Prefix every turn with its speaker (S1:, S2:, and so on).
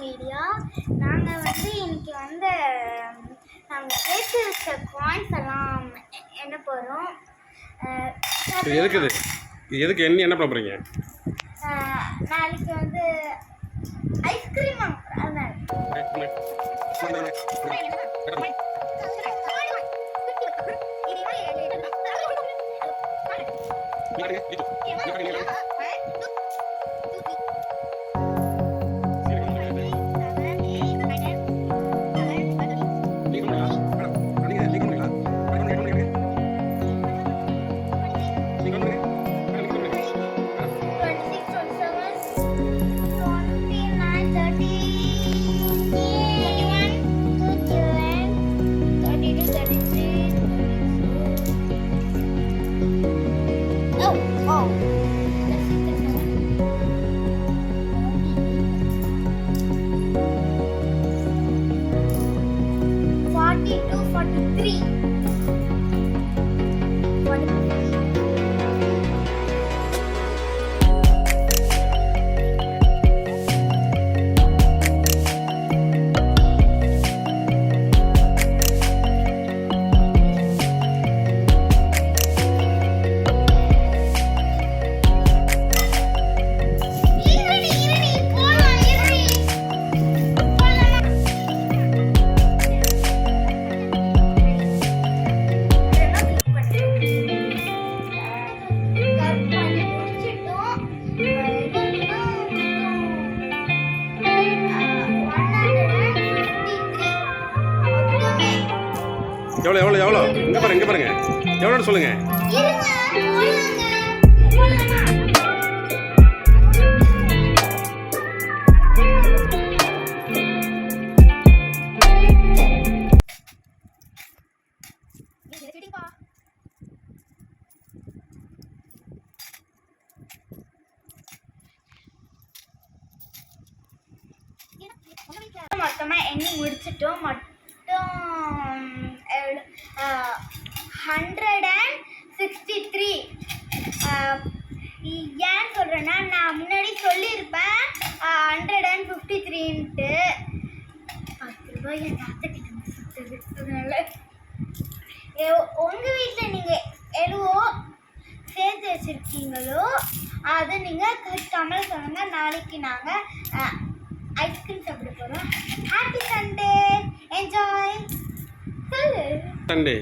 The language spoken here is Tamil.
S1: மீடியா நாங்கள் வந்து இன்னைக்கு வந்து நாங்கள் சேர்த்து வச்ச காயின்ஸ் எல்லாம் என்ன போகிறோம்
S2: எதுக்குது எதுக்கு என்ன என்ன பண்ணுறீங்க
S1: நாளைக்கு வந்து ஐஸ்கிரீம் வாங்க Ini Yeah.
S2: எவ்வளோ எவ்வளோ எவ்வளோ இங்கே பாருங்க இங்கே பாருங்க. எவ்வளோன்னு சொல்லுங்கள்
S1: மொத்தமாக எண்ணி முடிச்சிட்டோம். மொத்தம் ஹண்ட்ரட் அண்ட் சிக்ஸ்டி த்ரீ ஏன் சொல்கிறேன்னா நான் முன்னாடி சொல்லியிருப்பேன் ஹண்ட்ரட் அண்ட் ஃபிஃப்டி த்ரீன்ட்டு பத்து ரூபாய் என் தாத்தக்கிட்ட அதனால உங்கள் வீட்டில் நீங்கள் எதுவோ சேர்த்து வச்சுருக்கீங்களோ அதை நீங்கள் கமல் சொல்லுங்கள் நாளைக்கு நாங்கள் ஐஸ்கிரீம் சாப்பிட போகிறோம் ஹாப்பி சண்டே என்ஜாய்
S2: అండి